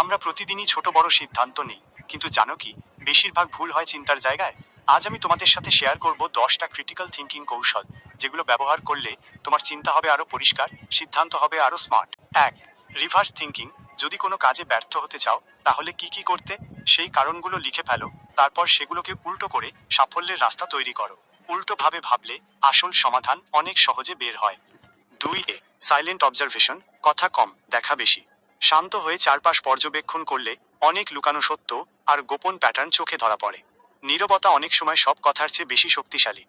আমরা প্রতিদিনই ছোট বড় সিদ্ধান্ত নিই। কিন্তু জানো কি, বেশিরভাগ ভুল হয় চিন্তার জায়গায়। আজ আমি তোমাদের সাথে শেয়ার করব দশটা ক্রিটিক্যাল থিঙ্কিং কৌশল, যেগুলো ব্যবহার করলে তোমার চিন্তা হবে আরও পরিষ্কার, সিদ্ধান্ত হবে আরও স্মার্ট এক রিভার্স থিঙ্কিং যদি কোনো কাজে ব্যর্থ হতে চাও, তাহলে কি কি করতে? সেই কারণগুলো লিখে ফেলো, তারপর সেগুলোকে উল্টো করে সাফল্যের রাস্তা তৈরি করো। উল্টোভাবে ভাবলে আসল সমাধান অনেক সহজে বের হয়। দুই এ সাইলেন্ট অবজারভেশন কথা কম, দেখা বেশি। শান্ত হয়ে চারপাশ পর্যবেক্ষণ করলে অনেক লুকানো সত্য আর গোপন প্যাটার্ন চোখে ধরা পড়ে। নীরবতা অনেক সময় সব কথার চেয়ে বেশি শক্তিশালী।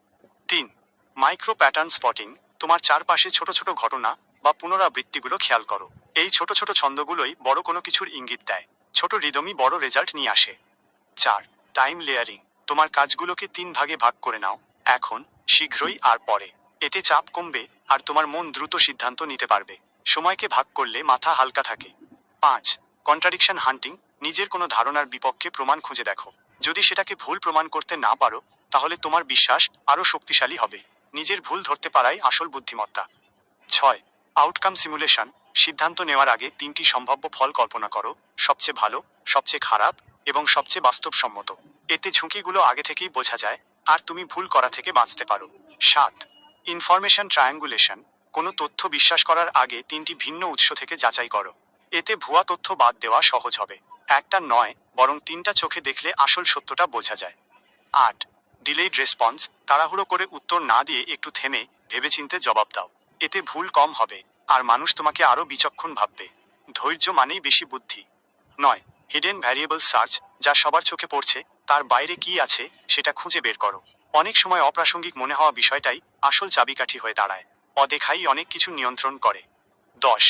তিন, মাইক্রো প্যাটার্ন স্পটিং, তোমার চারপাশে ছোট ছোট ঘটনা বা পুনরাবৃত্তিগুলো খেয়াল করো। এই ছোট ছোট ছন্দগুলোই বড় কোনো কিছুর ইঙ্গিত দেয়। ছোট রিদমই বড় রেজাল্ট নিয়ে আসে। চার, টাইম লেয়ারিং, তোমার কাজগুলোকে তিন ভাগে ভাগ করে নাও। এখন, শীঘ্রই আর পরে। এতে চাপ কমবে আর তোমার মন দ্রুত সিদ্ধান্ত নিতে পারবে। সময়কে ভাগ করলে মাথা হালকা থাকে। পাঁচ কন্ট্রাডিকশন হান্টিং নিজের কোনো ধারণার বিপক্ষে প্রমাণ খুঁজে দেখো। যদি সেটাকে ভুল প্রমাণ করতে না পারো, তাহলে তোমার বিশ্বাস আরও শক্তিশালী হবে। নিজের ভুল ধরতে পারাই আসল বুদ্ধিমত্তা। ছয় আউটকাম সিমুলেশন সিদ্ধান্ত নেওয়ার আগে তিনটি সম্ভাব্য ফল কল্পনা করো। সবচেয়ে ভালো, সবচেয়ে খারাপ এবং সবচেয়ে বাস্তবসম্মত। এতে ঝুঁকিগুলো আগে থেকেই বোঝা যায়, আর তুমি ভুল করা থেকে বাঁচতে পারো। সাত ইনফরমেশন ট্রায়াঙ্গুলেশন কোনো তথ্য বিশ্বাস করার আগে তিনটি ভিন্ন উৎস থেকে যাচাই করো। এতে ভুয়া তথ্য বাদ দেওয়া সহজ হবে। একটা নয়, বরং তিনটা চোখে দেখলে আসল সত্যটা বোঝা যায়। আট, ডিলেইড রেসপন্স, তাড়াহুড়ো করে উত্তর না দিয়ে একটু থেমে ভেবেচিন্তে জবাব দাও। এতে ভুল কম হবে, আর মানুষ তোমাকে আরও বিচক্ষণ ভাববে। ধৈর্য মানেই বেশি বুদ্ধি। নয় হিডেন ভ্যারিয়েবল সার্চ যা সবার চোখে পড়ছে, তার বাইরে কি আছে, সেটা খুঁজে বের করো। অনেক সময় অপ্রাসঙ্গিক মনে হওয়া বিষয়টাই আসল চাবিকাঠি হয়ে দাঁড়ায়। অদেখাই অনেক কিছু নিয়ন্ত্রণ করে। দশ,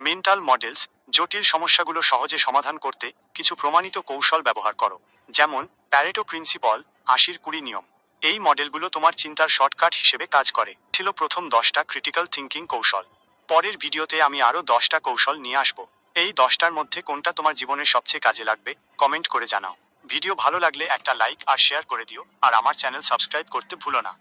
মেন্টাল মডেলস জটিল সমস্যাগুলো সহজে সমাধান করতে কিছু প্রমাণিত কৌশল ব্যবহার করো। যেমন প্যারেটো প্রিন্সিপল আশির কুড়ি নিয়ম। এই মডেলগুলো তোমার চিন্তার শর্টকাট হিসেবে কাজ করে। ছিল প্রথম দশটা ক্রিটিক্যাল থিঙ্কিং কৌশল। পরের ভিডিওতে আমি আরও দশটা কৌশল নিয়ে আসব। এই দশটার মধ্যে কোনটা তোমার জীবনের সবচেয়ে কাজে লাগবে কমেন্ট করে জানাও। ভিডিও ভালো লাগলে একটা লাইক আর শেয়ার করে দিও। আর আমার চ্যানেল সাবস্ক্রাইব করতে ভুলো না।